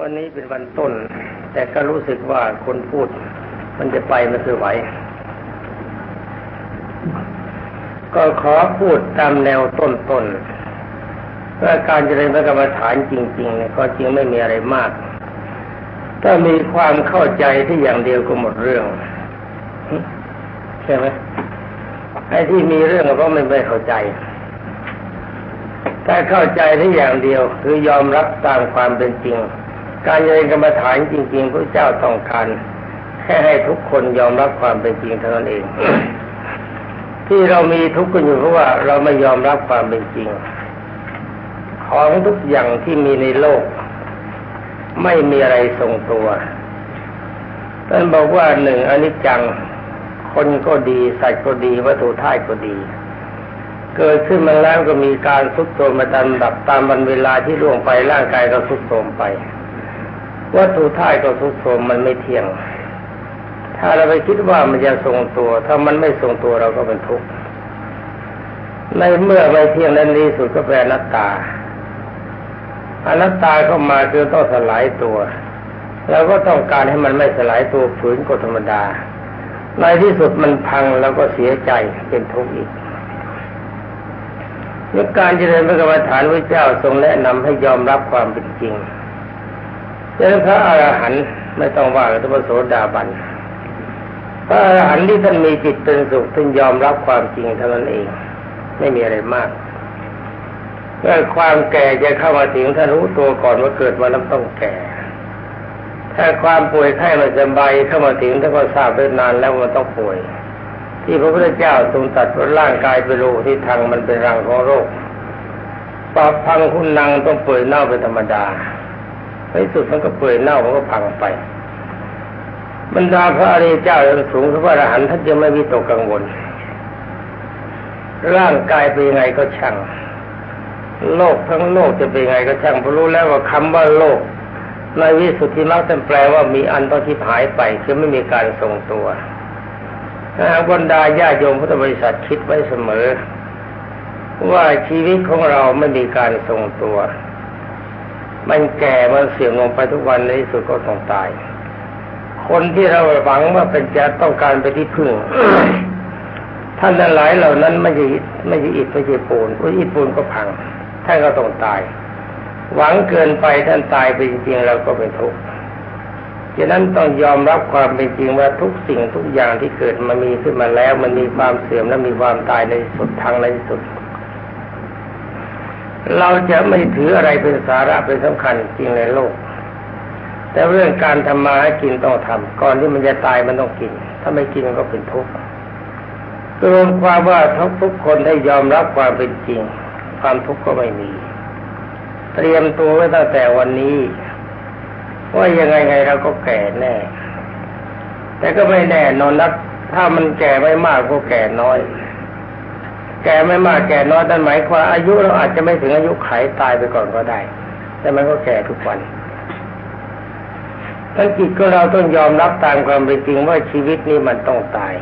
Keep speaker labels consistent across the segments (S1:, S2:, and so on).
S1: วันนี้เป็นวันต้น แต่ก็รู้สึกว่าคนพูด มันจะไปม่คือไหว ก็ขอพูดตามแนวต้นๆว่าการเจริญพระกรรมฐานจริงๆเนี่ยก็จริงไม่มีอะไรมาก ถ้ามีความเข้าใจที่อย่างเดียวก็หมดเรื่องใช่ไหมไอ้ที่มีเรื่องก็ไม่ไม่เข้าใจถ้าเข้าใจที่อย่างเดียวคือยอมรับตามความเป็นจริง การเจริญกรรมฐานจริงๆพระเจ้าต้องการแค่ให้ทุกคนยอมรับความเป็นจริงเท่านั้นเอง ที่เรามีทุกข์กันอยู่เพราะว่าเราไม่ยอมรับความเป็นจริง ของทุกอย่างที่มีในโลก ไม่มีอะไรทรงตัวท่านบอกว่าหนึ่งอนิจจังคนก็ดีสัตว์ก็ดีวัตถุธาตุก็ดี เกิดขึ้นมาแล้วก็มีการทุดโทรมมาตามดับตามวันเวลาที่ล่วงไปร่างกายก็ทุดโทรมไป วัตถุธาตุก็ทุดโทมมันไม่เที่ยง ถ้าเราไปคิดว่ามันจะทรงตัว ถ้ามันไม่ทรงตัวเราก็เป็นทุกข์ในเมื่อไม่เที่ยงนั้นนี้สุดก็แปลนัตตาอนัตตาเข้ามาคือต้องสลายตัวเราก็ต้องการให้มันไม่สลายตัวฝืนกฎธรรมดา ในที่สุดมันพังแล้วก็เสียใจเป็นทุกข์อีกเมื่อการเจริญพระกรรมฐานพระเจ้าทรงแนะนำให้ยอมรับความเป็นจริง เจ้าพระอรหันต์ไม่ต้องว่าแต่พระโสดาบันพระอรหันต์ที่ท่านมีจิตเป็นสุขท่านยอมรับความจริงเท่านั้นเอง ไม่มีอะไรมากเมื่อความแก่จะเข้ามาถึงท่านรู้ตัวก่อนว่าเกิดมาแล้วต้องแก่ ถ้าความป่วยไข้ม่สบายเข้ามาถึงท่านก็ทราบได้นานแล้วมันต้องป่วย ที่พระพุทธเจ้าทรงตัดว่าร่างกายเป็นโรคที่ทางมันเป็นรังของโรคปอบพังคุณนังต้องเปื่อยเน่าเป็นธรรมดา ในสุดมันก็เปื่อยเน่ามันก็พังไปบรรดาพระอริยเจ้าอย่างสูงพระอรหันต์ท่านจะไม่มีตกกังวล ร่างกายเป็นยังไงก็ช่าง โลกทั้งโลกจะเป็นยังไงก็ช่างเพราะรู้แล้วว่าคำว่าโลกในวิสุทธิมรรคท่านแปลว่ามีอันต้องที่หายไปคือไม่มีการทรงตัวถ้าบรรดาญาโยมพุทธบริษัทคิดไว้เสมอ ว่าชีวิตของเราไม่มีการทรงตัว มันแก่มันเสื่อมลงไปทุกวันในที่สุดก็ต้องตาย คนที่เราหวังว่าเป็นจะต้องการไปที่พึ่งท่านหลายเหล่านั้นไม่ใช่ไม่ใช่อิฐไม่ใช่ปูนเพราะอิฐปูนก็พังท่านก็ต้องตาย หวังเกินไปท่านตายไปจริงๆเราก็เป็นทุกข์ฉะนั้นต้องยอมรับความเป็นจริงว่าทุกสิ่งทุกอย่างที่เกิดมามีขึ้นมาแล้ว มันมีความเสื่อมและมีความตายในสุดทางในสุด เราจะไม่ถืออะไรเป็นสาระเป็นสำคัญจริงในโลก แต่เรื่องการทำมาให้กินต้องทำก่อนที่มันจะตายมันต้องกิน ถ้าไม่กินมันก็เป็นทุกข์รวมความว่าทุกทุกคนให้ยอมรับความเป็นจริง ความทุกข์ก็ไม่มี เตรียมตัวไว้ตั้งแต่วันนี้ ว่ายังไงไงเราก็แก่แน่ แต่ก็ไม่แน่นอนนักถ้ามันแก่ไม่มากก็แก่น้อย แก่ไม่มากแก่น้อยนั่นหมายความอายุเราอาจจะไม่ถึงอายุไขตายไปก่อนก็ได้ แต่มันก็แก่ทุกวันทั้งจิตก็เราต้องยอมรับตามความเป็นจริงว่าชีวิตนี้มันต้องตาย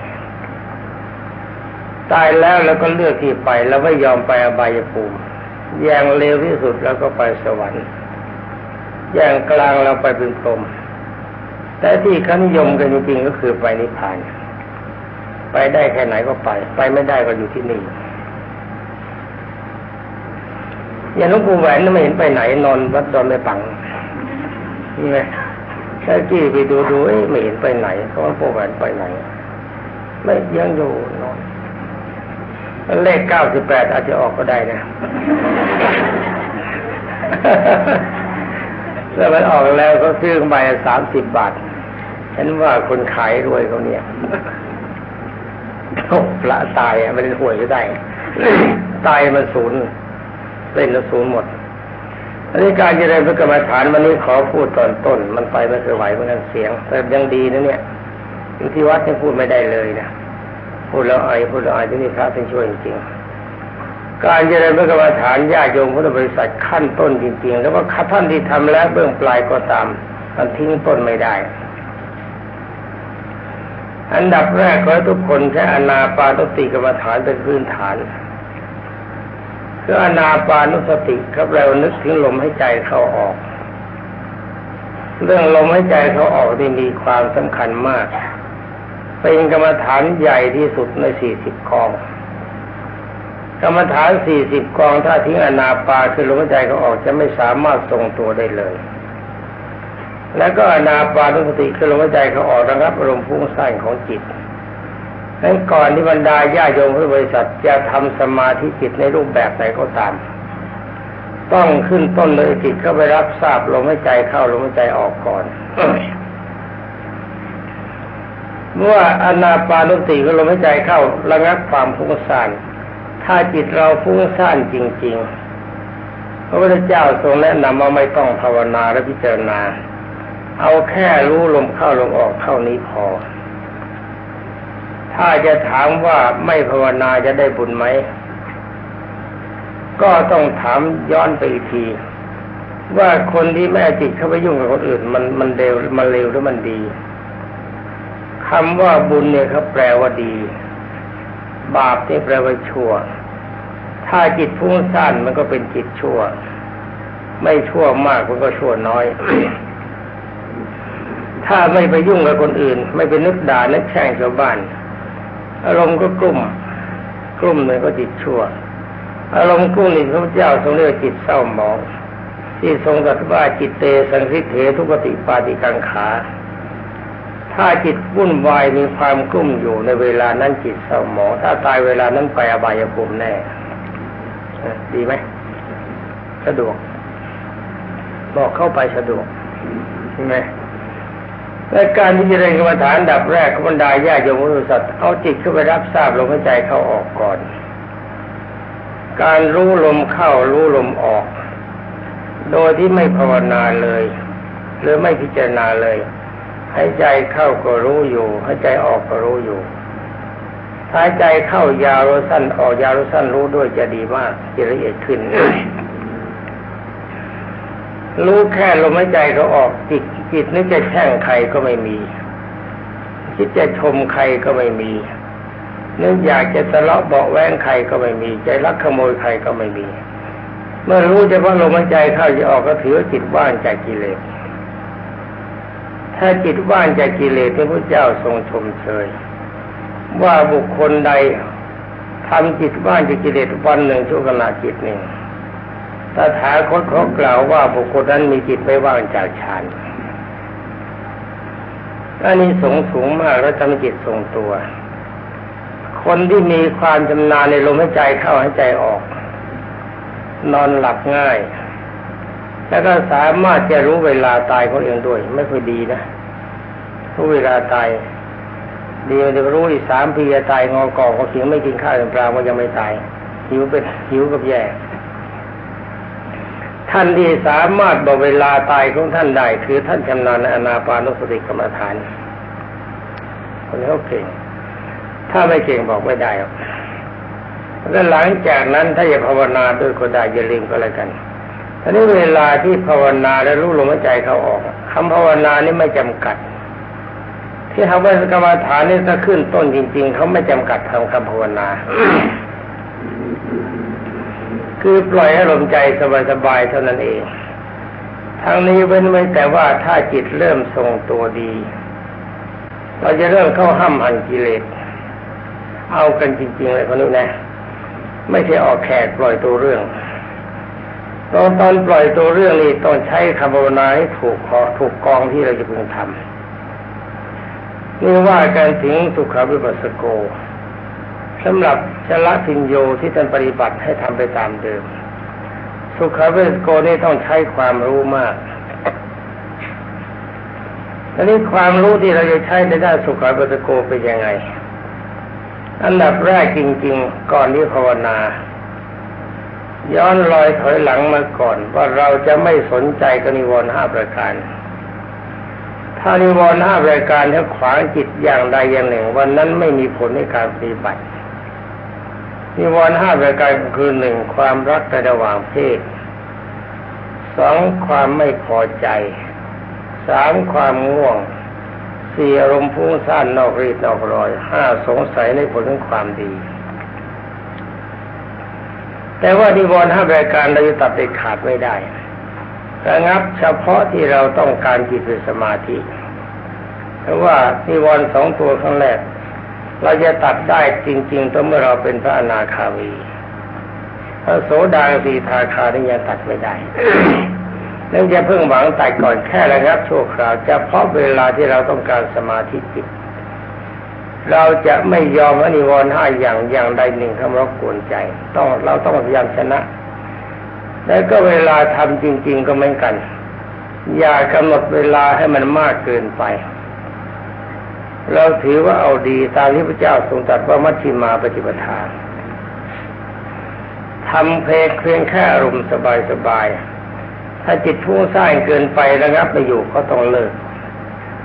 S1: ตายแล้วเราก็เลือกที่ไปแล้วไม่ยอมไปอบายภูมิอย่างเร็วที่สุดแล้วก็ไปสวรรค์ อย่างกลางเราไปเป็นพรหมแต่ที่เขานิยมกันจริงๆก็คือไปนิพพาน ไปได้แค่ไหนก็ไป ไปไม่ได้ก็อยู่ที่นี่ อย่างหลวงปู่แหวนไม่เห็นไปไหนนอนวัดดอนไม่ปังนี่ไงแค่กี้ไปดูดูไม่เห็นไปไหนเขาว่าปู่แหวนไปไหน ไม่ยังอยู่นอนเลขเก้าสิบแปดอาจจะออกก็ได้นะแล้วมันออกแล้วเขาซื้อใบสามสิบบาท ฉันว่าคนขายรวยเขาเนี่ยพระตายม่ได้หวยก็ได้ ตายมันศูนย์ เล่นแล้วศูนย์หมดอันนี้การเจริญพระกรรมฐานวันนี้ขอพูดตอนต้น มันไปไม่เคยไหวเหมือนกันเสียงแต่ยังดีนะเนี่ยอยู่ที่วัดยังพูดไม่ได้เลยนะพูดแล้วไอพูดแล้วไอที่นี่พระเป็นช่วยจริงๆการเจริญพระกรรมฐานญาโยมพุทธบริษัทขั้นต้นจริง ๆ แล้วว่าท่านที่ทำแล้วเบื้องปลายก็ตามมันทิ้งต้นไม่ได้ อันดับแรกขอให้ทุกคนใช้อนาปานุสติกรรมฐานเป็นพื้นฐาน คืออนาปานุสติครับเรานึกถึงลมให้ใจเข้าออก เรื่องลมหายใจเขาออกที่มีความสำคัญมาก เป็นกรรมฐานใหญ่ที่สุดในสี่สิบกอง กรรมฐานสี่สิบกองถ้าทิ้งอนาปาคือลมหายใจเขาออกจะไม่สามารถทรงตัวได้เลย แล้วก็อนาปานุสติคือลมหายใจเขาออกระงับอารมณ์พุ่งสร้างของจิต นั้นก่อนที่บรรดาญาโยมผู้บริษัทจะทำสมาธิจิตในรูปแบบไหนก็ตาม ต้องขึ้นต้นเลยจิตเข้าไปรับทราบลมหายใจเข้าลมหายใจออกก่อนเมื่ออนาปานุสติก็ลมหายใจเข้าระงับความฟุ้งซ่านถ้าจิตเราฟุ้งซ่านจริง ๆ พระพุทธเจ้าทรงแนะนำว่าไม่ต้องภาวนาและพิจารณา เอาแค่รู้ลมเข้าลมออกเท่านี้พอ ถ้าจะถามว่าไม่ภาวนาจะได้บุญไหม ก็ต้องถามย้อนไปอีกที ว่าคนที่แม่จิตเข้าไปยุ่งกับคนอื่น มันมันเร็วมันเร็วหรือมันดีคำว่าบุญเนี่ยเขาแปลว่าดี บาปนี่แปลว่าชั่ว ถ้าจิตพุ่งสั้นมันก็เป็นจิตชั่ว ไม่ชั่วมากมันก็ชั่วน้อยถ้าไม่ไปยุ่งกับคนอื่น ไม่ไปนึกด่านึกแช่งชาวบ้าน อารมณ์ก็กลุ่ม กลุ่มหนึ่งก็จิตชั่ว อารมณ์กลุ่มนี้พระเจ้าทรงเรียกจิตเศร้าหมอง ที่ทรงตรัสว่าจิตเตสังคิเถทุกติปาติกังขา ถ้าจิตวุ่นวายมีความกลุ่มอยู่ในเวลานั้นจิตเศร้าหมอง ถ้าตายเวลานั้นไปอบายภูมิแน่ดีไหมสะดวก บอกเข้าไปสะดวกใช่ไหม และการที่จะเรียนกรรมฐานดับแรกขบรรดาญาโยมอุสัตว์เอาจิตเข้าไปรับทราบลมหายใจเข้าออกก่อน การรู้ลมเข้ารู้ลมออก โดยที่ไม่ภาวนาเลย หรือไม่พิจารณาเลยให้ใจเข้าก็รู้อยู่ให้ใจออกก็รู้อยู่ถ้าใจเข้ายาวรู้สั้นออกยาวรู้สั้นรู้ด้วยจะดีมากจะละเอียดขึ้น รู้แค่ลมหายใจเขาออกจิตจิตนึกจะแช่งใครก็ไม่มี คิดจะชมใครก็ไม่มีนึกอยากจะทะเลาะเบาแว้งใครก็ไม่มี ใจรักขโมยใครก็ไม่มี เมื่อรู้เฉพาะลมหายใจเข้าจะออกก็ถือจิตว่างจากกิเลสถ้าจิตว่างจากกิเลสที่พระเจ้าทรงชมเชยว่าบุคคลใดทำจิตว่างจากกิเลสวันหนึ่งชั่วขณะจิตหนึ่ง ตถาคตเขากล่าวว่าบุคคลนั้นมีจิตไม่ว่างจากฌานอันนี้สงสูงมากแล้วทำจิตทรงตัว คนที่มีความชำนาญในลมหายใจเข้าหายใจออก นอนหลับง่าย แล้วก็สามารถจะรู้เวลาตายของเองด้วย ไม่ค่อยดีนะรู้เวลาตายดีมันจะรู้อีกสามปีจะตายงอกอกเขาเสียงไม่กินข้าวเป็นปลาว่ายังไม่ตายหิวเป็นหิวกับแย่ ท่านที่สามารถบอกเวลาตายของท่านได้คือท่านชำนาญในอนาปานุสติกรรมฐานคนนี้เขาเก่ง ถ้าไม่เก่งบอกไม่ได้หรอกแล้วหลังจากนั้นถ้าจะภาวนาด้วยก็ได้อย่าลืมก็แล้วกันทีนี้เวลาที่ภาวนาแล้วรู้ลมหายใจเขาออกคำภาวนานี่ไม่จำกัด ที่ทำว่ากรรมฐานนี่ถ้าขึ้นต้นจริง ๆเขาไม่จำกัดทำคำภาวนา คือปล่อยอารมณ์ใจสบายๆเท่านั้นเอง ทั้งนี้เว้นไว้แต่ว่าถ้าจิตเริ่มทรงตัวดี เราจะเริ่มเข้าห้ามหันกิเลส เอากันจริงๆเลยคนนี้นนะ ไม่ใช่ออกแขกปล่อยตัวเรื่อง ตอนตอนปล่อยตัวเรื่องนี้ต้องใช้คำภาวนาให้ถูกขอถูกกองที่เราจะพึงทำนี่ว่าการถึงสุขวิปัสสโก สำหรับชละพิญโยที่ท่านปฏิบัติให้ทำไปตามเดิม สุขเวสโกนี่ต้องใช้ความรู้มากทีนี้ความรู้ที่เราจะใช้ในด้านสุขเวสโกเป็นยังไง อันดับแรกจริง ๆ ก่อนที่ภาวนา ย้อนลอยถอยหลังมาก่อนว่าเราจะไม่สนใจกนิวรณ์ห้าประการถ้านิวรณ์ห้าประการถ้าขวางจิตอย่างใดอย่างหนึ่ง วันนั้นไม่มีผลในการปฏิบัติ นิวรณ์ห้าประการคือหนึ่งความรักในระหว่างเพศสองความไม่พอใจสามความง่วงสี่อารมณ์พุ่งซ่านนอกรีดนอกรอยห้าสงสัยในผลของความดี แต่ว่านิวรณ์ห้าประการเราจะตัดเด็ดขาดไม่ได้ระงับเฉพาะที่เราต้องการจิตเป็นสมาธิเพราะว่านิวรณ์สองตัวข้างแรก เราจะตัดได้จริงๆต้องเมื่อเราเป็นพระอนาคามีพระโสดาสีทาคานี่ยังตัดไม่ได้เนื่องจากเพิ่งหวังตัดก่อนแค่ระงับชั่วคราวเฉพาะเวลาที่เราต้องการสมาธิจิต เราจะไม่ยอมอนิวรณ์ห้าอย่างอย่างใดหนึ่งทำรบกวนใจ ต้องเราต้องพยายามชนะ แล้วก็เวลาทำจริง ๆก็เหมือนกัน อย่ากำหนดเวลาให้มันมากเกินไป เราถือว่าเอาดีตามที่พระเจ้าทรงตรัสว่ามัชฌิมาปฏิปทาทำเพลงเพียงแค่อารมณ์สบายๆ ถ้าจิตฟุ้งซ่านเกินไประงับไม่อยู่ก็ต้องเลิก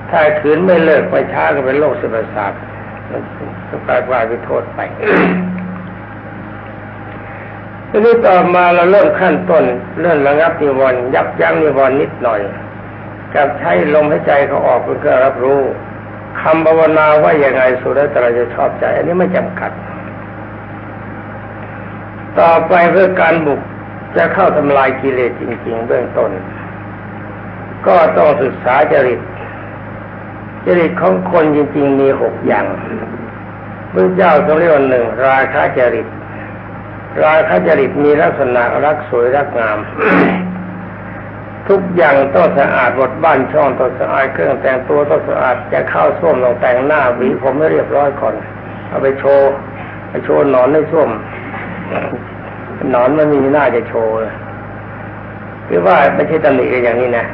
S1: ถ้าขืนไม่เลิกไปช้าก็เป็นโรคสมประสาทมันก็กลายว่าเป็นโทษไปทีนี้ต่อมาเราเริ่มขั้นต้นเรื่องระงับนิวรณ์ยับยั้งนิวรณ์นิดหน่อยกับใช้ลมหายใจเขาออกเพื่อรับรู้ คำภาวนาว่าอย่างไงสุดแล้วแต่เราจะชอบใจ อันนี้ไม่จำกัด ต่อไปเพื่อการบุกจะเข้าทำลายกิเลสจริง ๆ เบื้องต้น ก็ต้องศึกษาจริต จริตของคนจริง ๆ มีหกอย่างพระเจ้าทรงเรียกว่าหนึ่งราคะจริต ราคะจริตมีลักษณะรักสวยรักงาม ทุกอย่างต้องสะอาดหมดบ้านช่องต้องสะอาดเครื่องแต่งตัวต้องสะอาดจะเข้าส้วมต้องแต่งหน้าหวีผมให้เรียบร้อยก่อน เอาไปโชว์ไปโชว์หนอนในส้วมหนอนมันมีหน้าจะโชว์คือว่าไม่ใช่ตำหนิอย่างนี้นะ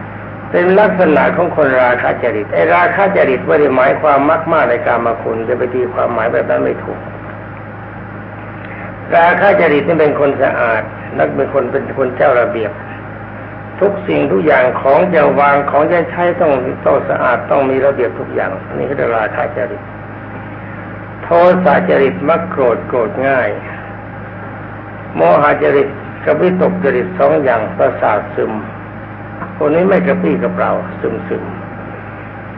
S1: เป็นลักษณะของคนราคะจริตไอ้ราคะจริตไม่ได้หมายความมากมากในการมาคุณจะไปตีความหมายแบบนั้นไม่ถูก ราคะจริตนี่เป็นคนสะอาดนักเป็นคนเป็นคนเจ้าระเบียบ ทุกสิ่งทุกอย่างของจะวางของจะใช้ต้องต้องสะอาดต้องมีระเบียบทุกอย่างนี่คือราคะจริตโทสะจริตมักโกรธโกรธง่าย โมหจริตกับวิตกจริตสองอย่างประสาทซึม คนนี้ไม่กระปี้กระเป๋าซึมซึม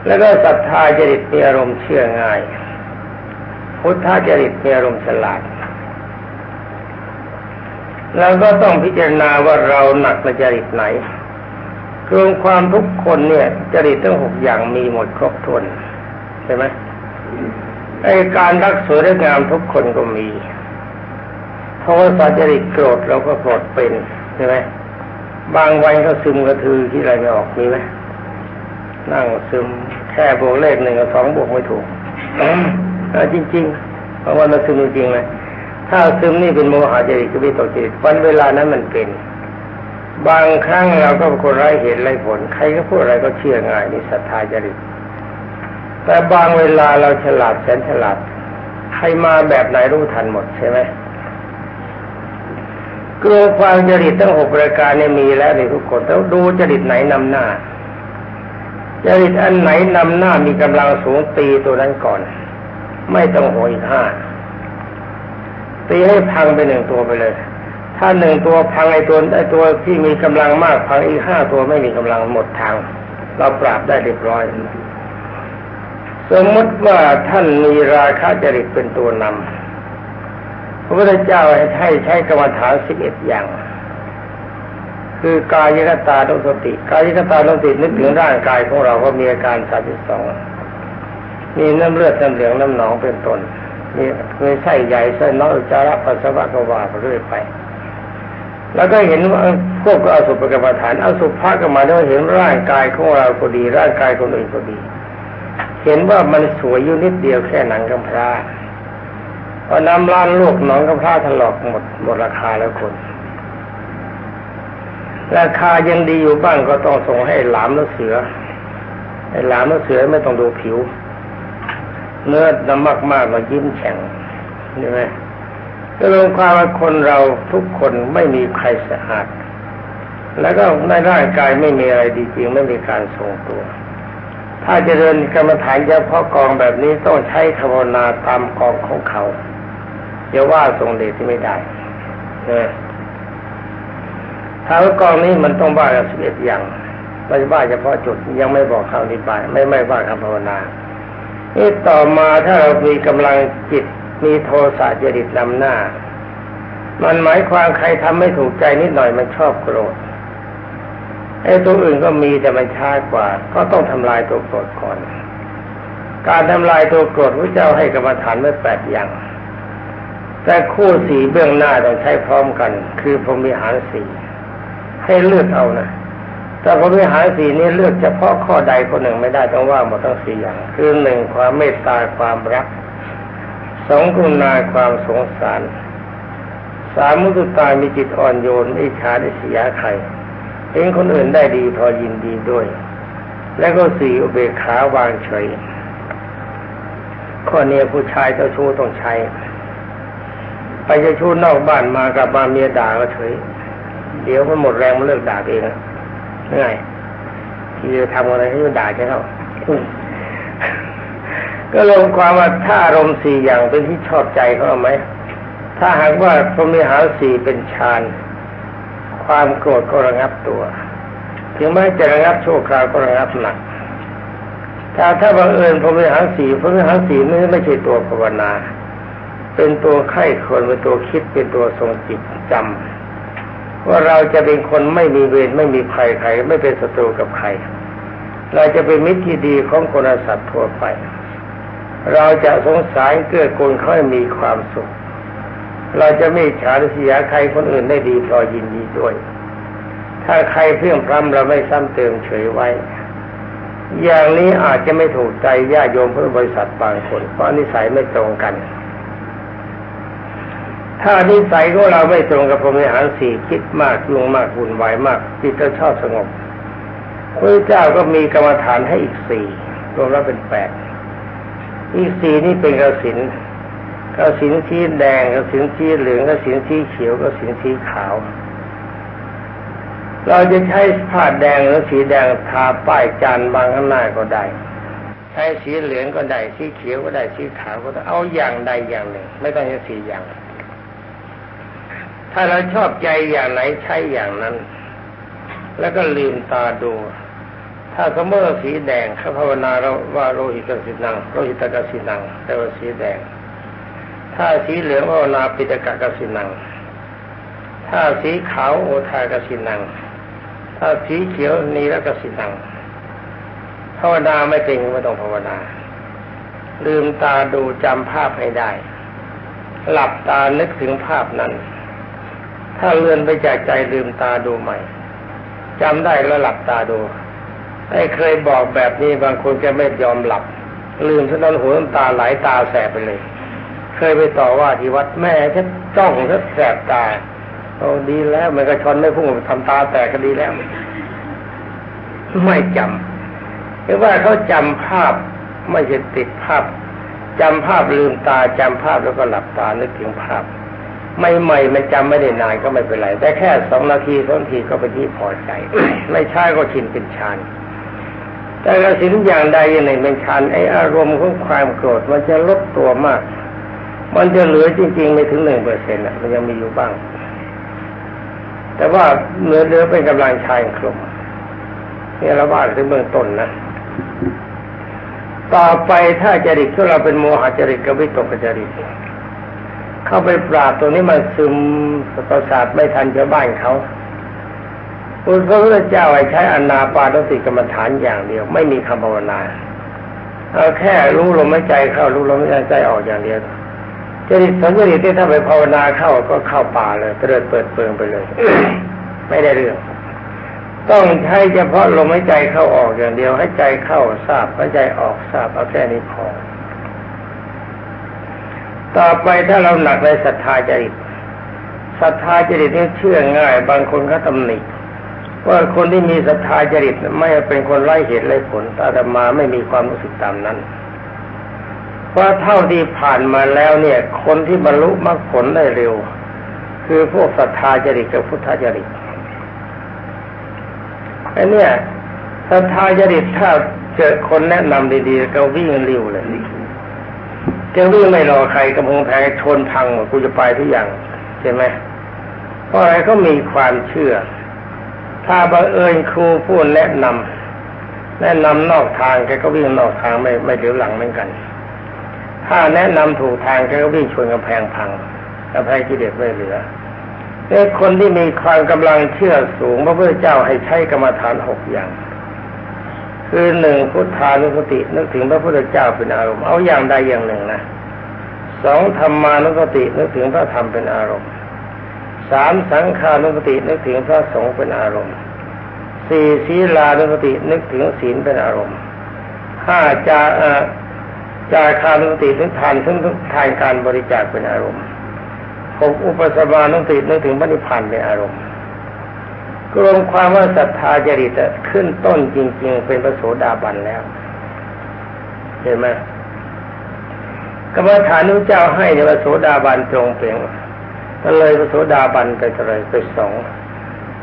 S1: แล้วก็ศรัทธาจริตมีอารมณ์เชื่อง่ายพุทธาจริตมีอารมณ์ฉลาดเราก็ต้องพิจารณาว่าเราหนักในจริตไหน รวมความทุกคนเนี่ยจริตทั้งหกอย่างมีหมดครบถ้วนใช่ไหมไอการรักสวยและงามทุกคนก็มีโทสะจริตโกรธเราก็โกรธเป็นใช่ไหมบางวันก็ซึมกระทือที่อะไรไม่ออกมีไหมนั่งซึมแค่บวกเลขหนึ่งกับสองบวกไม่ถูกอจริงๆบางวันเราซึมจริงๆเลยถ้าซึมนี่เป็นโมหะจริตคือวิตกจริตวันเวลานั้นมันเป็น บางครั้งเราก็เป็นคนไร้เหตุไร้ผล ใครก็พูดอะไรก็เชื่อง่ายนี่ศรัทธาจริต แต่บางเวลาเราฉลาดแสนฉลาด ใครมาแบบไหนรู้ทันหมดใช่ไหมกลัวความจริตทั้งหกประการนี่มีแล้วในทุกคนต้องดูจริตไหนนำหน้า จริตอันไหนนำหน้ามีกำลังสูงตีตัวนั้นก่อน ไม่ต้องโหยห้าตีให้พังไปหนึ่งตัวไปเลย ถ้าหนึ่งตัวพังไอตัวไอตัวที่มีกำลังมากพังอีกห้าตัวไม่มีกำลังหมดทาง เราปราบได้เรียบร้อย สมมติว่าท่านมีราคาจริตเป็นตัวนำพระพุทธเจ้าให้ใช้กรรมฐานสิบเอ็ดอย่าง คือกายกตาตุสติ กายกตาตุสตินึกถึงร่างกายของเราก็มีอาการสามสิบสองมีน้ำเลือดน้ำเหลืองน้ำหนองเป็นต้นมีมีไส้ใหญ่ไส้น้อยจาระปัสสาวะก็ว่าเรื่อยไป แล้วก็เห็นว่าพวกก็อสุภกรรมฐานอสุภะก็มาด้วเห็นร่างกายของเราก็ดี ร่างกายคนอื่นก็ดี เห็นว่ามันสวยอยู่นิดเดียวแค่หนังกำพร้าพอน้ำล้านลูกหนองกำพร้าถลอกหมดหมดราคาแล้วคนราคายังดีอยู่บ้างก็ต้องส่งให้หลามแล้วเสือไอ้หลามแล้วเสือไม่ต้องดูผิว เนื้อน้ำมากมากมายิ้มแฉ่งใช่ไหม ก็ลงความว่าคนเราทุกคนไม่มีใครสะอาด แล้วก็ในร่างกายไม่มีอะไรดีจริงไม่มีการทรงตัว ถ้าจะเดินกรรมฐานเฉพาะกองแบบนี้ต้องใช้ภาวนาตามกองของเขาจะว่าทรงเดชที่ไม่ได้เออถ้ากองนี้มันต้องว่ากสิบเอ็ดอย่างไม่ว่าเฉพาะจุดยังไม่บอกคำอธิบายไม่ไม่ว่าคำภาวนานี่ต่อมาถ้าเรามีกำลังจิต มีโทสะจริตนำหน้า มันหมายความใครทำไม่ถูกใจนิดหน่อยมันชอบโกรธไอ้ตัวอื่นก็มีแต่มันช้ากว่า ก็ต้องทำลายตัวโกรธก่อน การทำลายตัวโกรธพระเจ้าให้กรรมฐานไว้แปดอย่างแต่คู่สีเบื้องหน้าต้องใช้พร้อมกัน คือพรหมิหารสีให้เลือกเอานะแต่พรหมิหารสีนี้เลือกเฉพาะข้อใดข้อหนึ่งไม่ได้ต้องว่าหมดทั้งสี่อย่าง คือหนึ่งความเมตตาความรัก สองกุณาความสงสาร สามมุตุตามีจิตอ่อนโยนอิจฉาดิสยาใครเห็นคนอื่นได้ดีพอยินดีด้วย และก็สี่อุเบกขาวางเฉยข้อนี้ผู้ชายเจ้าชู้ต้องใช้ไปเจ้าชู้นอกบ้านมากลับมาเมียด่าก็เฉย เดี๋ยวมันหมดแรงมันเลิกด่าเองง่ายที่จะทำอะไรให้มันด่าใช่ไหม ก็ลงความว่าถ้าอารมณ์สี่อย่างเป็นที่ชอบใจเขาเอาไหมถ้าหากว่าพรหมิหารสี่เป็นฌานความโกรธก็ระงับตัว ถึงแม้จะระงับชั่วคราวก็ระงับหนัก ถ้าถ้าบังเอิญพรหมิหารสี่พรหมิหารสี่นี้ไม่ใช่ตัวภาวนา เป็นตัวไข้ควรเป็นตัวคิดเป็นตัวทรงจิตจำว่าเราจะเป็นคนไม่มีเวรไม่มีภัยใครไม่เป็นศัตรูกับใคร เราจะเป็นมิตรที่ดีของคนสัตว์ทั่วไป เราจะสงสารเกื้อกูลเขาให้มีความสุข เราจะไม่ฉาริษยใครคนอื่นได้ดีพอยินดีด้วย ถ้าใครเพียงพร้ำเราไม่ซ้ำเติมเฉยไว้ อย่างนี้อาจจะไม่ถูกใจญาติโยมเพื่อบริษัทบางคน เพราะนิสัยไม่ตรงกัน ถ้านิสัยของเราไม่ตรงกับพรหมิหารสี่คิดมากยุ่งมากวุ่นวายมากจิตจะชอบสงบพระเจ้าก็มีกรรมฐานให้อีกสี่รวมแล้วเป็นแปด อีกสี่นี่เป็นกสินกสินสีแดงกสินสีเหลืองกสินสีเขียวกสินสีขาว เราจะใช้ผ้าแดงหรือสีแดงทาป้ายจานบางข้างหน้าก็ได้ ใช้สีเหลืองก็ได้สีเขียวก็ได้สีขาวก็ได้เอาอย่างใดอย่างหนึ่ง ไม่ต้องใช้สีอย่าง ถ้าเราชอบใจอย่างไหนใช้อย่างนั้น แล้วก็ลืมตาดู ถ้าสมมติสีแดงเขาภาวนาเราว่าโลหิตกสินังโลหิตกสินัง แต่ว่าสีแดง ถ้าสีเหลืองภาวนาปิตกะกสินัง ถ้าสีขาวโอทากสินัง ถ้าสีเขียวนีรกสินังภาวนาไม่เป็นไม่ต้องภาวนา ลืมตาดูจำภาพให้ได้ หลับตานึกถึงภาพนั้น ถ้าเลื่อนไปจากใจลืมตาดูใหม่จำได้แล้วหลับตาดู ไอ้เคยบอกแบบนี้บางคนแกไม่ยอมหลับ ลืมฉะนั้นหัวน้ำตาไหลตาแสบไปเลย เคยไปต่อว่าที่วัดแม่ฉันจ้องฉันแสบตาโอ้ดีแล้วมันก็ชนไม่พุ่งทำตาแตกก็ดีแล้ว ไม่จำเพราะว่าเขาจำภาพไม่ใช่ติดภาพจำภาพลืมตาจำภาพแล้วก็หลับตานึกถึงภาพไม่ใหม่มันจำไม่ได้นานก็ไม่เป็นไร แต่แค่สองนาทีสองทีก็เป็นที่พอใจ ไม่ใช่ก็ชินเป็นฌาน แต่กสินอย่างใดอย่างหนึ่งเป็นฌานไออารมณ์ของความโกรธมันจะลดตัวมาก มันจะเหลือจริง ๆ ไม่ถึงหนึ่งเปอร์เซ็นต์มันยังมีอยู่บ้าง แต่ว่าเนื้อเนื้อเป็นกำลังชายคลุมนี่เราว่าถึงเบื้องต้นนะ ต่อไปถ้าจริตที่เราเป็นโมหจริตกับวิตกจริตเข้าไปปราบตัวนี้มันซึมประสาทไม่ทันชาวบ้านเขา พระพุทธเจ้าใช้อนาปานสติกรรมฐานอย่างเดียว ไม่มีคำภาวนาเอาแค่รู้ลมหายใจเข้ารู้ลมหายใจออกอย่างเดียวจริตสัญญาที่ถ้าไปภาวนาเข้าก็เข้าป่าเลยเติดเปิดเปิงไปเลย ไม่ได้เรื่อง ต้องใช้เฉพาะลมหายใจเข้าออกอย่างเดียวให้ใจเข้าทราบหายใจออกทราบเอาแค่นี้พอต่อไปถ้าเราหนักในศรัทธาจริตศรัทธาจริตนี่เชื่อง่าย บางคนเขาตำหนิ ว่าคนที่มีศรัทธาจริตไม่เป็นคนไร้เหตุไร้ผลอาตมาไม่มีความรู้สึกตามนั้นเพราะเท่าที่ผ่านมาแล้วเนี่ย คนที่บรรลุมรรคผลได้เร็ว คือพวกศรัทธาจริตกับพุทธจริตอ้นี่ศรัทธาจริตถ้าเจอคนแนะนำดีๆก็วิ่งเร็วเลยจะวิ่งไม่รอใครกำพงแพงชนพังกูจะไปทุกอย่างใช่ไหมเพราะอะไรก็มีความเชื่อ ถ้าบังเอิญครูพูดแนะนำแนะนำนอกทางแกก็วิ่งนอกทางไม่ไม่เดี๋ยวหลังเหมือนกัน ถ้าแนะนำถูกทางแกก็วิ่งชนกำแพงพังกำแพงกิเลสไม่เหลือในคนที่มีความกำลังเชื่อสูงพระพุทธเจ้าให้ใช้กรรมฐานหกอย่าง คือหนึ่งพุทธานุสตินึกถึงพระพุทธเจ้าเป็นอารมณ์เอาอย่างใดอย่างหนึ่งนะสองธรรมานุสตินึกถึงพระธรรมเป็นอารมณ์ สามสังขานุสตินึกถึงพระสงฆ์เป็นอารมณ์สี่ศีลานุสตินึกถึงศีลเป็นอารมณ์ห้าจาจาคานุสตินึกทานซึ่งทานการบริจาคเป็นอารมณ์หกอุปสมานุสตินึกถึงพระนิพพานเป็นอารมณ์รวมความว่าศรัทธาจริตขึ้นต้นจริง ๆ เป็นพระโสดาบันแล้ว เห็นไหมกรรมฐานนุเจ้าให้ในพระโสดาบันตรงเปล่ง ก็เลยพระโสดาบันไปเลยไปสอง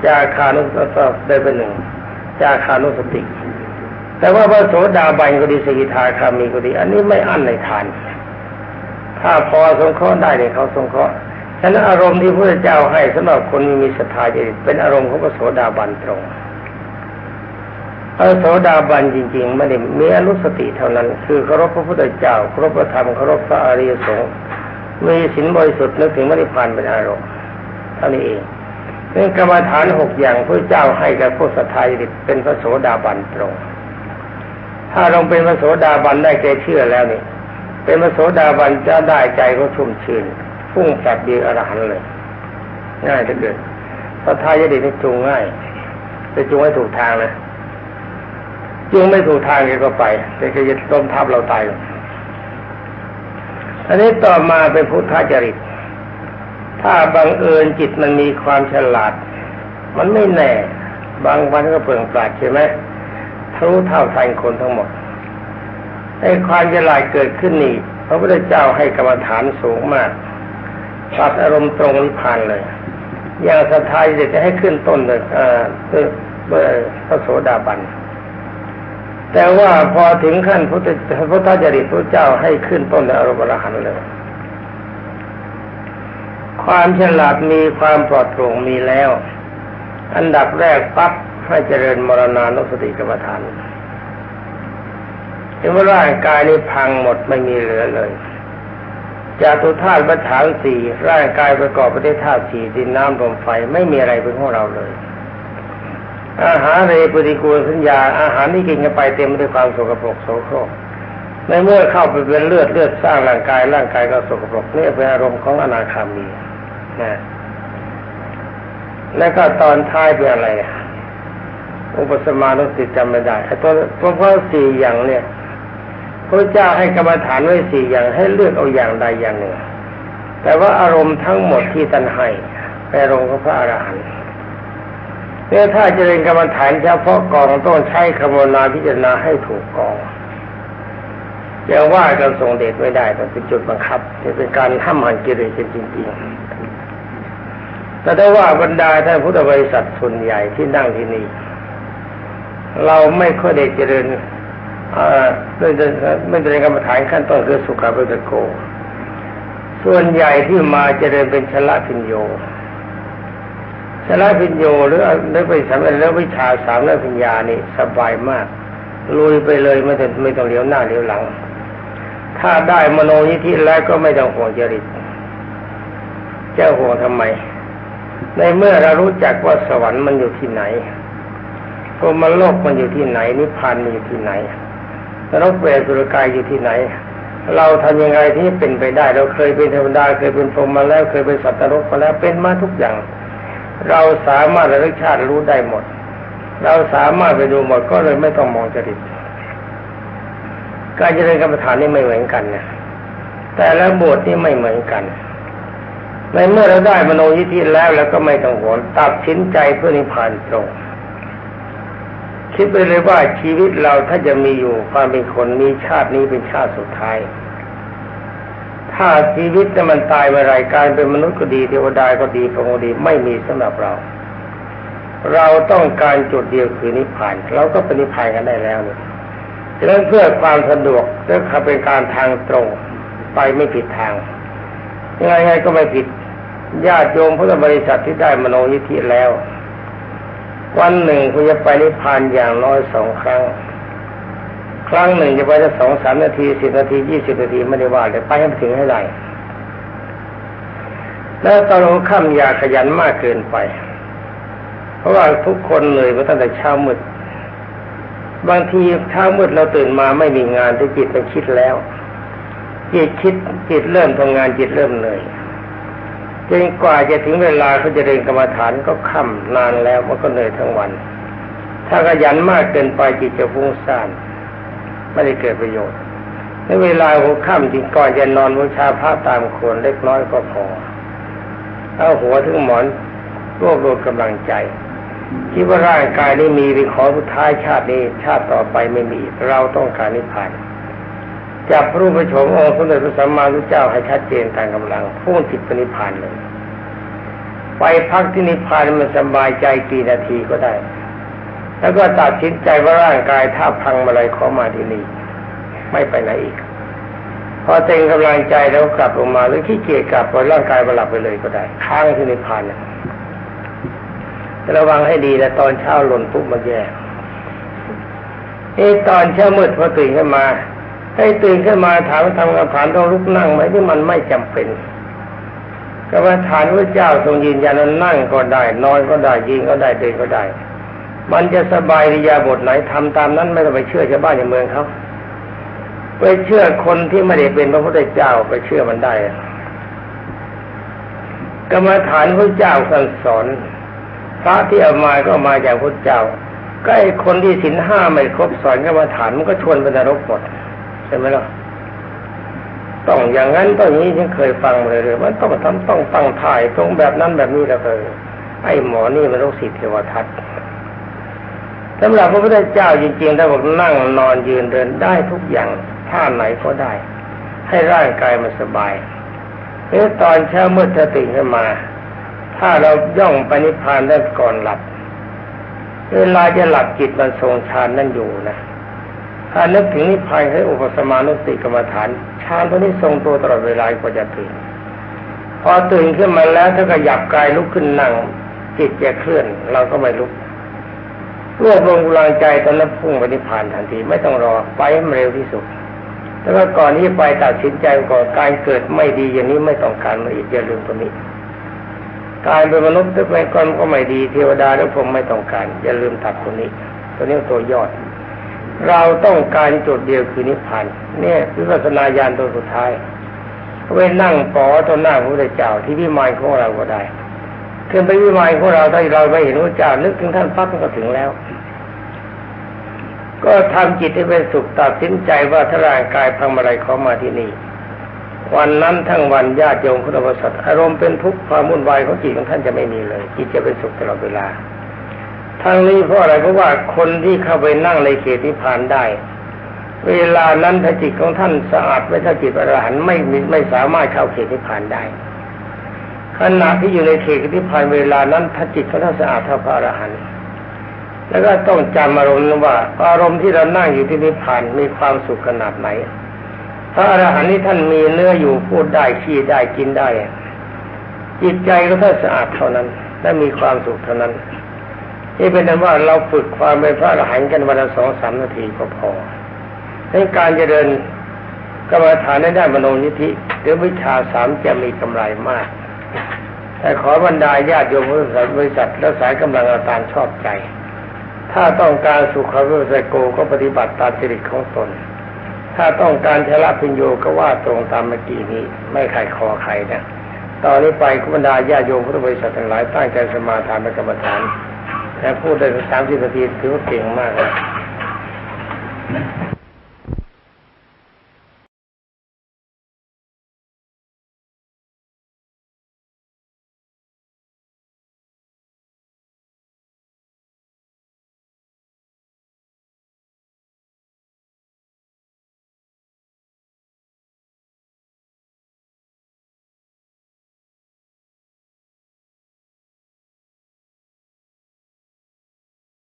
S1: จาคานุสติได้เป็นหนึ่งจาคานุสติ แต่ว่าพระโสดาบันก็ดีสกิทาคามีก็ดี อันนี้ไม่อั้นในทาน ถ้าพอสงเคราะห์ได้เนี่ยเขาสงเคราะห์ฉะนั้นอารมณ์ที่พระเจ้าให้สำหรับคนมีศรัทธาจริตเป็นอารมณ์ของพระโสดาบันตรงพระโสดาบันจริง ๆ ไม่ได้มีอนุสติเท่านั้น คือเคารพพระพุทธเจ้าเคารพพระธรรมเคารพพระอริยสงฆ์ มีศีลบริสุทธิ์นึกถึงมรรคผานเป็นอารมณ์เท่านี้เองนี่กรรมฐานหกอย่างพระเจ้าให้กับผู้ศรัทธาจริตเป็นพระโสดาบันตรง ถ้าลงเป็นพระโสดาบันได้แก่เชื่อแล้วนี่ เป็นพระโสดาบันจะได้ใจเขาชุ่มชื่นพุ่งแบเดียอรหันเลย ง่ายถ้าเกิดพระทายดีนี่จูงง่ายจะจูงให้ถูกทางนะจูงไม่ถูกทางแกก็ไปแต่แกจะต้มทับเราตาย อันนี้ต่อมาเป็นพุทธจริต ถ้าบังเอิญจิตมันมีความฉลาด มันไม่แน่ บางวันก็เปลืองปราดใช่ไหมทะลุเท่าทันคนทั้งหมดให้ความฉลาดเกิดขึ้นนี่พระพุทธเจ้าให้กรรมฐานสูงมากตัดอารมณ์ตรงนิพพานเลย อย่างศรัทธาจะให้ขึ้นต้นเลยด้วยด้วยพระโสดาบัน แต่ว่าพอถึงขั้นพุทธพุทธจริตพระเจ้าให้ขึ้นต้นในอารมณ์อรหันเลย ความฉลาดมีความปลอดโปร่งมีแล้ว อันดับแรกปั๊บให้เจริญมรณานุสติกรรมฐานถึงว่าร่างกายนี้พังหมดไม่มีเหลือเลยจากตุธาตุประฐานสี่ร่างกายประกอบไปด้วยธาตุสี่ดินน้ำลมไฟไม่มีอะไรเป็นของเราเลย อาหารเรปฏิกูลสัญญา อาหารที่กินกันไปเต็มไปด้วยความสกปรกโสโครกในเมื่อเข้าไปเป็นเลือดเลือดสร้างร่างกายร่างกายก็สกปรกนี่เป็นอารมณ์ของอนาคามีนะแล้วก็ตอนท้ายเป็นอะไรอุปสมานุสติจำไม่ได้ไอ้ตัวเพราะสี่อย่างเนี่ยพระเจ้าให้กรรมฐานไว้สี่อย่างให้เลือกเอาอย่างใดอย่างหนึ่งแต่ว่าอารมณ์ทั้งหมดที่ท่านให้เป็นอารมณ์ของพระอรหันต์ เนี่ยถ้าจะเรียนกรรมฐานเฉพาะกองต้องใช้คำนาพิจารณาให้ถูกกองจะว่ากันทรงเดชไม่ได้แต่เป็นจุดบังคับจะเป็นการทำหันกิเลสจริงๆ แต่ถ้าว่าบรรดาท่านพุทธบริษัทส่วนใหญ่ที่นั่งที่นี่เราไม่ค่อยได้เจริญไม่ได้ไม่ได้กรรมฐานขั้นต้นคือสุขาปิโก ส่วนใหญ่ที่มาเจะเดินเป็นชละพิญโย ชละพิญโยหรือหรือไปสำเร็จแล้ววิชาสามและพิญญานี่สบายมากลุยไปเลยไม่ต้องไม่ต้องเลี้ยวหน้าเลี้ยวหลัง ถ้าได้มโนยิธิแล้วก็ไม่ต้องห่วงจริตเจ้าห่วงทำไม ในเมื่อเรารู้จักว่าสวรรค์มันอยู่ที่ไหนพรมโลกมันอยู่ที่ไหนนิพพานมันอยู่ที่ไหนนรกเปรตสุรกายอยู่ที่ไหน เราทำยังไงที่เป็นไปได้ เราเคยเป็นเทวดาเคยเป็นพรหมมาแล้วเคยเป็นสัตว์นรกมาแล้วเป็นมาทุกอย่าง เราสามารถระลึกชาติรู้ได้หมด เราสามารถไปดูหมดก็เลยไม่ต้องมองจริตการเจริญกรรมฐานนี่ไม่เหมือนกันนะแต่ละบทนี่ไม่เหมือนกัน ในเมื่อเราได้มโนยิธิแล้วแล้วก็ไม่ต้องหวนตัดสินใจเพื่อนิพพานตรงคิดไปเลยว่าชีวิตเราถ้าจะมีอยู่ความเป็นคนมีชาตินี้เป็นชาติสุดท้าย ถ้าชีวิตจะมันตายเมื่อไรการเป็นมนุษย์ก็ดีเทวดาก็ดีพรหมก็ดีไม่มีสำหรับเรา เราต้องการจุดเดียวคือนิพพานเราก็เป็นนิพพานกันได้แล้วนี่ฉะนั้นเพื่อความสะดวกและเป็นการทางตรงไปไม่ผิดทางยังไงก็ไม่ผิดญาติโยมพุทธบริษัทที่ได้มโนยิธิแล้ว วันหนึ่งคุณจะไปนิพพานอย่างน้อยสองครั้ง ครั้งหนึ่งจะไปได้สองสามนาทีสิบนาทียี่สิบนาทีไม่ได้ว่าเลยไปให้ถึงให้ได้แล้วตอนหัวค่ำอย่าขยันมากเกินไป เพราะว่าทุกคนเหนื่อยมาตั้งแต่เช้ามืดบางทีเช้ามืดเราตื่นมาไม่มีงานแต่จิตมันคิดแล้ว จิตคิดจิตเริ่มทำงานจิตเริ่มเหนื่อยจนกว่าจะถึงเวลาเขาจะเรียนกรรมฐานก็ค่ำนานแล้วมันก็เหนื่อยทั้งวัน ถ้าขยันมากเกินไปจิตจะฟุ้งซ่าน ไม่ได้เกิดประโยชน์ในเวลาหัวค่ำจริงก่อนจะนอนบูชาพระตามควรเล็กน้อยก็พอเอาหัวถึงหมอนรวบรวมกำลังใจคิดว่าร่างกายนี้มีเป็นของสุดท้ายชาตินี้ชาติต่อไปไม่มี เราต้องการนิพพานจับรูปประชมองค์สมเด็จพระสัมมาสัมพุทธเจ้าให้ชัดเจนตามกำลังพุ่งจิตปนิพพานเลย ไปพักที่นิพพานมันสบายใจกี่นาทีก็ได้ แล้วก็ตัดสินใจว่าร่างกายถ้าพังอะไรขอมาที่นี่ไม่ไปไหนอีก พอเต็งกำลังใจแล้วกลับลงมาหรือขี้เกียจกลับปล่อร่างกายมาหลับไปเลยก็ได้ค้างที่นิพพานเนี่ยระวังให้ดีนะตอนเช้าหล่นปุ๊บมันแย่นี่ตอนเช้ามืดพอตื่นขึ้นมาให้ตื่นขึ้นมาถามทำกรรมฐานต้องลุกนั่งไหมที่มันไม่จำเป็นกรรมฐานพระเจ้าทรงยืนยันว่านั่งก็ได้นอนก็ได้ยิงก็ได้เดินก็ได้ มันจะสบายริยาบทไหนทำตามนั้นไม่ต้องไปเชื่อชาวบ้านในเมืองเขาไปเชื่อคนที่ไม่ได้เป็นพระพุทธเจ้าไปเชื่อมันได้กรรมฐานพระเจ้าสั่งสอนพระที่เอามาก็มาจากพระเจ้าก็ไอ้คนที่สินห้าไม่ครบสอนกรรมฐานมันก็ชวนไปนรกหมดใช่ไหมล่ะต้องอย่างนั้นต้องนี้ฉันเคยฟังเลยเลยมันต้องทำต้องตั้งถ่ายตรงแบบนั้นแบบนี้แล้วเลยไอ้หมอนี่มันโรคสิทธิเทวทัต สำหรับพระพุทธเจ้าจริงๆถ้าบอกนั่งนอนยืนเดินได้ทุกอย่างท่าไหนก็ได้ ให้ร่างกายมันสบายเออตอนเช้าเมืดถ้าตื่นขึ้นมา ถ้าเราย่องปนิพพานได้ก่อนหลับเวลาจะหลับจิตมันทรงฌานนั่นอยู่นะถ้านึกถึงนิพพานให้อุปสมานุสติกรรมฐานฌานตัวนี้ทรงตัวตลอดเวลากว่าจะตื่นพอตื่นขึ้นมาแล้วถ้าขยับกายลุกขึ้นนั่งจิตจะเคลื่อน เราก็ไม่ลุก รวบรวมกำลังใจตอนนั้นพุ่งไปนิพพานทันทีไม่ต้องรอไปให้เร็วที่สุดแล้วก็ก่อนที่ไปตัดสินใจก่อนการเกิดไม่ดีอย่างนี้ไม่ต้องการมาอีกอย่าลืมตัวนี้การเป็นมนุษย์ทุกคนก่อนก็ไม่ดีเทวดาแล้วผมไม่ต้องการ อย่าลืมตัดตัวนี้ ตัวนี้ตัวยอด เราต้องการจุดเดียวคือนิพพานเนี่ยวิปัสสนาญาณตัวสุดท้ายไว้นั่งปอต่อหน้าพระพุทธเจ้าที่วิมานของเราก็ได้ ขึ้นไปวิมานของเราถ้าเราไม่เห็นพระเจ้านึกถึงท่านปั๊บก็ถึงแล้ว ก็ทำจิตให้เป็นสุขตัดสินใจว่าถ้าร่างกายพังอะไรขอมาที่นี่ วันนั้นทั้งวันญาติโยมพุทธบริษัทอารมณ์เป็นทุกข์ความวุ่นวายของจิตของท่านจะไม่มีเลย จิตจะเป็นสุขตลอดเวลาทั้งนี้เพราะอะไรเพราะว่าคนที่เข้าไปนั่งในเขตนิพพานได้ เวลานั้นถ้าจิตของท่านสะอาดไม่ถ้าจิตอรหันไม่ไม่สามารถเข้าเขตนิพพานได้ ขณะที่อยู่ในเขตนิพพานเวลานั้นถ้าจิตของท่าสะอาดเท่าพระอรหันต์แล้วก็ต้องจำอารมณ์ว่าอารมณ์ที่เรานั่งอยู่ที่นิพพานมีความสุขขนาดไหนพระอรหันต์นี้ท่านมีเนื้ออยู่พูดได้ขี้ได้กินได้ จิตใจก็ท่าสะอาดเท่านั้น และมีความสุขเท่านั้นนี่เป็นนั้นว่าเราฝึกความเป็นพระอรหันต์กันวันละสองสามนาทีก็พอในการจะเดินกรรมฐานในด้านมโนยิธิหรือวิชาสามจะมีกำไรมาก แต่ขอบรรดาญาติโยมบริษัทบริษัทและสายกำลังอาตามชอบใจ ถ้าต้องการสุขภาพไซโกก็ปฏิบัติตามจริตของตน ถ้าต้องการชละพิญโยก็ว่าตรงตามเมื่อกี้นี้ ไม่ใครคอใครนะตอนนี้ไปคุณบรรดาญาติโยมพุทธบริษัททั้งหลายตั้งใจสมาทานเป็นกรรมฐานแต่พูดได้สามสิบนาทีถือว่าเก่งมากนะ